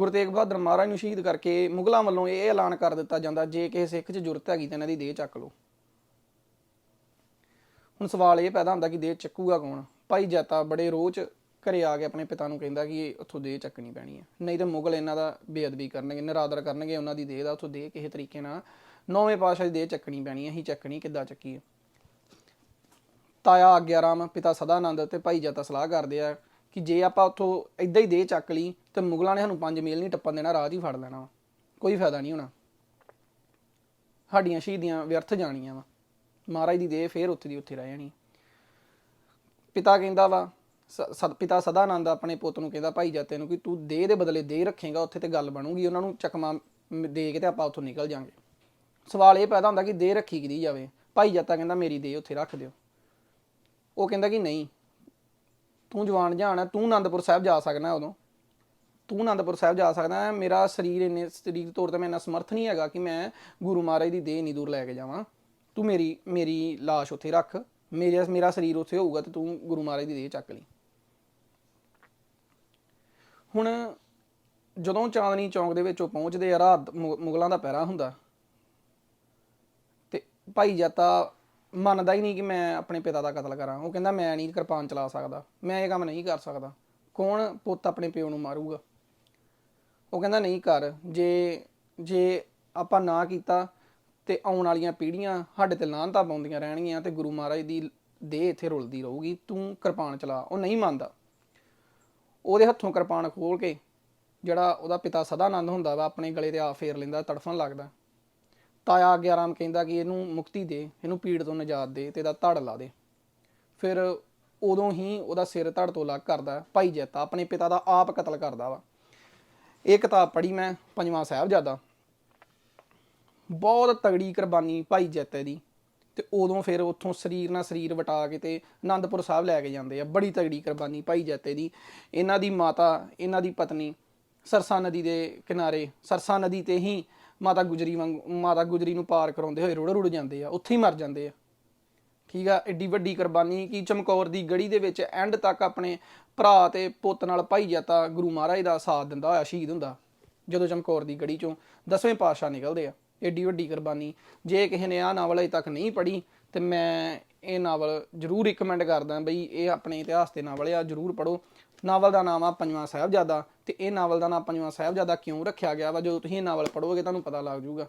ਗੁਰੂ ਤੇਗ ਬਹਾਦਰ ਮਹਾਰਾਜ ਨੂੰ ਸ਼ਹੀਦ ਕਰਕੇ ਮੁਗਲਾਂ ਵੱਲੋਂ ਇਹ ਐਲਾਨ ਕਰ ਦਿੱਤਾ ਜਾਂਦਾ ਜੇ ਕਿਸੇ ਸਿੱਖ 'ਚ ਜ਼ਰੂਰਤ ਹੈਗੀ ਤਾਂ ਇਹਨਾਂ ਦੀ ਦੇਹ ਚੱਕ ਲਓ। ਹੁਣ ਸਵਾਲ ਇਹ ਪੈਦਾ ਹੁੰਦਾ ਕਿ ਦੇਹ ਚੱਕੂਗਾ ਕੌਣ? ਭਾਈ ਜੱਤਾ ਬੜੇ ਰੋਚ ਘਰੇ ਆ ਕੇ ਆਪਣੇ ਪਿਤਾ ਨੂੰ ਕਹਿੰਦਾ ਕਿ ਇਹ ਉੱਥੋਂ ਦੇਹ ਚੱਕਣੀ ਪੈਣੀ ਹੈ। ਨਹੀਂ ਤਾਂ ਮੁਗਲ ਇਹਨਾਂ ਦਾ ਬੇਅਦਬੀ ਕਰਨਗੇ, ਨਿਰਾਦਰ ਕਰਨਗੇ, ਉਹਨਾਂ ਦੀ ਦੇਹ ਦਾ ਉੱਥੋਂ ਦੇਹ ਕਿਸੇ ਤਰੀਕੇ ਨਾਲ ਨੌਵੇਂ ਪਾਤਸ਼ਾਹ ਦੀ ਦੇਹ ਚੱਕਣੀ ਪੈਣੀ ਹੈ, ਅਸੀਂ ਚੱਕਣੀ ਕਿੱਦਾਂ ਚੱਕੀਏ? ਤਾਇਆ ਆਗਿਆਰਾਮ, ਪਿਤਾ ਸਦਾਨੰਦ ਤੇ ਭਾਈ ਜੱਤਾ ਸਲਾਹ ਕਰਦੇ ਆ ਕਿ ਜੇ ਆਪਾਂ ਉੱਥੋਂ ਇਦਾਂ ਹੀ ਦੇਹ ਚੱਕ ਲਈ ਤੇ ਮੁਗਲਾਂ ਨੇ ਸਾਨੂੰ 5 ਮੀਲ ਨਹੀਂ ਟੱਪਣ ਦੇਣਾ, ਰਾਹ ਹੀ ਫੜ ਲੈਣਾ ਵਾ। ਕੋਈ ਫਾਇਦਾ ਨਹੀਂ ਹੋਣਾ। ਸਾਡੀਆਂ ਸ਼ਹੀਦੀਆਂ ਵਿਅਰਥ ਜਾਣੀਆਂ ਵਾ। ਮਹਾਰਾਜ ਦੀ ਦੇਹ ਫੇਰ ਉੱਥੇ ਦੀ ਉੱਥੇ ਰਹਿ ਜਾਣੀ। ਪਿਤਾ ਕਹਿੰਦਾ ਵਾ, ਸ- ਸਦ, ਪਿਤਾ ਸਦਾਨੰਦ ਆਪਣੇ ਪੁੱਤ ਨੂੰ ਕਹਿੰਦਾ ਭਾਈ ਜਾਤੇ ਨੂੰ ਕਿ ਤੂੰ ਦੇਹ ਦੇ ਬਦਲੇ ਦੇਹ ਰੱਖੇਗਾ, ਉੱਥੇ ਤੇ ਗੱਲ ਬਣੂਗੀ, ਉਹਨਾਂ ਨੂੰ ਚਕਮਾ ਦੇ ਕੇ ਤੇ ਆਪਾਂ ਉੱਥੋਂ ਨਿਕਲ ਜਾਾਂਗੇ। ਸਵਾਲ ਇਹ ਪੈਦਾ ਹੁੰਦਾ ਕਿ ਦੇਹ ਰੱਖੀ ਕਿਦੀ ਜਾਵੇ? ਭਾਈ ਜਾਤਾ ਕਹਿੰਦਾ ਮੇਰੀ ਦੇਹ ਉੱਥੇ ਰੱਖ ਦਿਓ। ਉਹ ਕਹਿੰਦਾ ਕਿ ਨਹੀਂ ਤੂੰ ਜਵਾਨ ਜਾਣਾ ਤੂੰ ਆਨੰਦਪੁਰ ਸਾਹਿਬ ਜਾ ਸਕਦਾ ਉਦੋਂ। ਤੂੰ ਆਨੰਦਪੁਰ ਸਾਹਿਬ ਜਾ ਸਕਦਾ, ਮੇਰਾ ਸਰੀਰ ਇੰਨੇ, ਸਰੀਰ ਤੌਰ ਤੇ ਮੈਂ ਇੰਨਾ ਸਮਰਥ ਨਹੀਂ ਹੈਗਾ ਕਿ ਮੈਂ ਗੁਰੂ ਮਹਾਰਾਜ ਦੀ ਦੇਹ ਨਹੀਂ ਦੂਰ ਲੈ ਕੇ ਜਾਵਾਂ। ਤੂੰ ਮੇਰੀ ਮੇਰੀ ਲਾਸ਼ ਉੱਥੇ ਰੱਖ, ਮੇਰਾ ਮੇਰਾ ਸਰੀਰ ਉੱਥੇ ਹੋਊਗਾ ਤੇ ਤੂੰ ਗੁਰੂ ਮਹਾਰਾਜ ਦੀ ਦੇਹ ਚੱਕ ਲਈ। ਹੁਣ ਜਦੋਂ ਚਾਂਦਨੀ ਚੌਂਕ ਦੇ ਵਿੱਚ ਉਹ ਪਹੁੰਚਦੇ ਆ, ਰਾਤ ਮੁ- ਮੁਗਲਾਂ ਦਾ ਪਹਿਰਾ ਹੁੰਦਾ। ਤੇ ਭਾਈ ਜਾਤਾ ਮੰਨਦਾ ਹੀ ਨਹੀਂ ਕਿ ਮੈਂ ਆਪਣੇ ਪਿਤਾ ਦਾ ਕਤਲ ਕਰਾਂ। ਉਹ ਕਹਿੰਦਾ, ਮੈਂ ਨਹੀਂ ਕਿਰਪਾਨ ਚਲਾ ਸਕਦਾ। ਮੈਂ ਇਹ ਕੰਮ ਨਹੀਂ ਕਰ ਸਕਦਾ। ਕੌਣ ਪੁੱਤ ਆਪਣੇ ਪਿਓ ਨੂੰ ਮਾਰੂਗਾ? ਉਹ ਕਹਿੰਦਾ, ਨਹੀਂ ਕਰ। ਜੇ ਜੇ ਆਪਾਂ ਨਾ ਕੀਤਾ ਤੇ ਆਉਣ ਵਾਲੀਆਂ ਪੀੜ੍ਹੀਆਂ ਸਾਡੇ ਤੇ ਲਾਹਨਤਾਂ ਪਾਉਂਦੀਆਂ ਰਹਿਣਗੀਆਂ ਤੇ ਗੁਰੂ ਮਹਾਰਾਜ ਦੀ ਦੇਹ ਇੱਥੇ ਰੁਲਦੀ ਰਹੂਗੀ, ਤੂੰ ਕਿਰਪਾਨ ਚਲਾ। ਉਹ ਨਹੀਂ ਮੰਨਦਾ। ਉਹਦੇ ਹੱਥੋਂ ਕਿਰਪਾਨ ਖੋਲ ਕੇ ਜਿਹੜਾ ਉਹਦਾ ਪਿਤਾ ਸਦਾਨੰਦ ਹੁੰਦਾ ਵਾ, ਆਪਣੇ ਗਲੇ ਤੇ ਆ ਫੇਰ ਲੈਂਦਾ, ਤੜਫਣ ਲੱਗਦਾ। ਤਾਇਆ ਆਗਿਆਰਾਮ ਕਹਿੰਦਾ ਕਿ ਇਹਨੂੰ ਮੁਕਤੀ ਦੇ, ਇਹਨੂੰ ਪੀੜ ਤੋਂ ਨਿਜਾਤ ਦੇ ਤੇ ਇਹਦਾ ਧੜ ਲਾ ਦੇ। ਫਿਰ ਉਦੋਂ ਹੀ ਉਹਦਾ ਸਿਰ ਧੜ ਤੋਂ ਅਲੱਗ ਕਰਦਾ, ਭਾਈ ਜੈਤਾ ਆਪਣੇ ਪਿਤਾ ਦਾ ਆਪ ਕਤਲ ਕਰਦਾ ਵਾ। ਇਹ ਕਿਤਾਬ ਪੜ੍ਹੀ ਮੈਂ ਪੰਜਵਾਂ ਸਾਹਿਬਜ਼ਾਦਾ। ਬਹੁਤ ਤਗੜੀ ਕੁਰਬਾਨੀ ਭਾਈ ਜੈਤੇ ਦੀ। ਤੇ ਉਦੋਂ ਫਿਰ ਉੱਥੋਂ ਸਰੀਰ ਨਾਲ ਸਰੀਰ ਵਟਾ ਕੇ ਤੇ ਆਨੰਦਪੁਰ ਸਾਹਿਬ ਲੈ ਕੇ ਜਾਂਦੇ ਆ। ਬੜੀ ਤਗੜੀ ਕੁਰਬਾਨੀ ਭਾਈ ਜੈਤੇ ਦੀ। ਇਹਨਾਂ ਦੀ ਮਾਤਾ, ਇਹਨਾਂ ਦੀ ਪਤਨੀ ਸਰਸਾ ਨਦੀ ਦੇ ਕਿਨਾਰੇ, ਸਰਸਾ ਨਦੀ ਤੇ ਹੀ ਮਾਤਾ ਗੁਜਰੀ ਵਾਂਗ, ਮਾਤਾ ਗੁਜਰੀ ਨੂੰ ਪਾਰ ਕਰਾਉਂਦੇ ਹੋਏ ਰੁੜ ਰੁੜ ਜਾਂਦੇ ਆ, ਉੱਥੇ ਹੀ ਮਰ ਜਾਂਦੇ ਆ। ਠੀਕ ਆ ਐਡੀ ਵੱਡੀ ਕੁਰਬਾਨੀ ਕਿ ਚਮਕੌਰ ਦੀ ਗੜੀ ਦੇ ਵਿੱਚ ਐਂਡ ਤੱਕ ਆਪਣੇ ਭਰਾ ਤੇ ਪੁੱਤ ਨਾਲ ਭਾਈ ਜੱਤਾ ਗੁਰੂ ਮਹਾਰਾਜ ਦਾ ਸਾਥ ਦਿੰਦਾ ਹੋਇਆ ਸ਼ਹੀਦ ਹੁੰਦਾ। ਜਦੋਂ ਚਮਕੌਰ ਦੀ ਗੜੀ ਚੋਂ ਦਸਵੇਂ ਪਾਤਸ਼ਾਹ ਨਿਕਲਦੇ ਆ ਐਡੀ ਵੱਡੀ ਕੁਰਬਾਨੀ। ਜੇ ਕਿਸੇ ਨੇ ਆਹ ਨਾਵਲ ਅਜੇ ਤੱਕ ਨਹੀਂ ਪੜ੍ਹੀ, ਤੇ ਮੈਂ ਇਹ ਨਾਵਲ ਜ਼ਰੂਰ ਰეკਮੈਂਡ ਕਰਦਾ ਬਈ ਇਹ ਆਪਣੇ ਇਤਿਹਾਸ ਦੇ ਨਾਵਲ ਆ, ਜ਼ਰੂਰ ਪੜੋ ਨਾਵਲ ਦਾ ਨਾਮ ਆ ਪੰਜਵਾਂ ਸਾਹਿਬਜ਼ਾਦਾ ਤੇ ਇਹ ਨਾਵਲ ਦਾ ਨਾਮ ਪੰਜਵਾਂ ਸਾਹਿਬਜ਼ਾਦਾ ਕਿਉਂ ਰੱਖਿਆ ਗਿਆ ਵਾ? ਜਦੋਂ ਤੁਸੀਂ ਇਹ ਨਾਵਲ ਪੜੋਗੇ ਤੁਹਾਨੂੰ ਪਤਾ ਲੱਗ ਜਾਊਗਾ।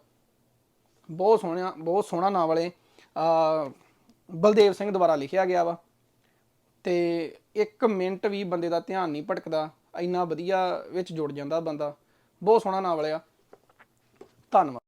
ਬਹੁਤ ਸੋਹਣਾ ਬਹੁਤ ਸੋਹਣਾ ਨਾਵਲ ਹੈ ਆ, ਬਲਦੇਵ ਸਿੰਘ ਦੁਆਰਾ ਲਿਖਿਆ ਗਿਆ ਵਾ। ਤੇ ਇੱਕ ਮਿੰਟ ਵੀ ਬੰਦੇ ਦਾ ਧਿਆਨ ਨਹੀਂ ਭਟਕਦਾ, ਇੰਨਾ ਵਧੀਆ ਵਿੱਚ ਜੁੜ ਜਾਂਦਾ ਬੰਦਾ। ਬਹੁਤ ਸੋਹਣਾ ਨਾਵਲ ਆ। ਧੰਨਵਾਦ।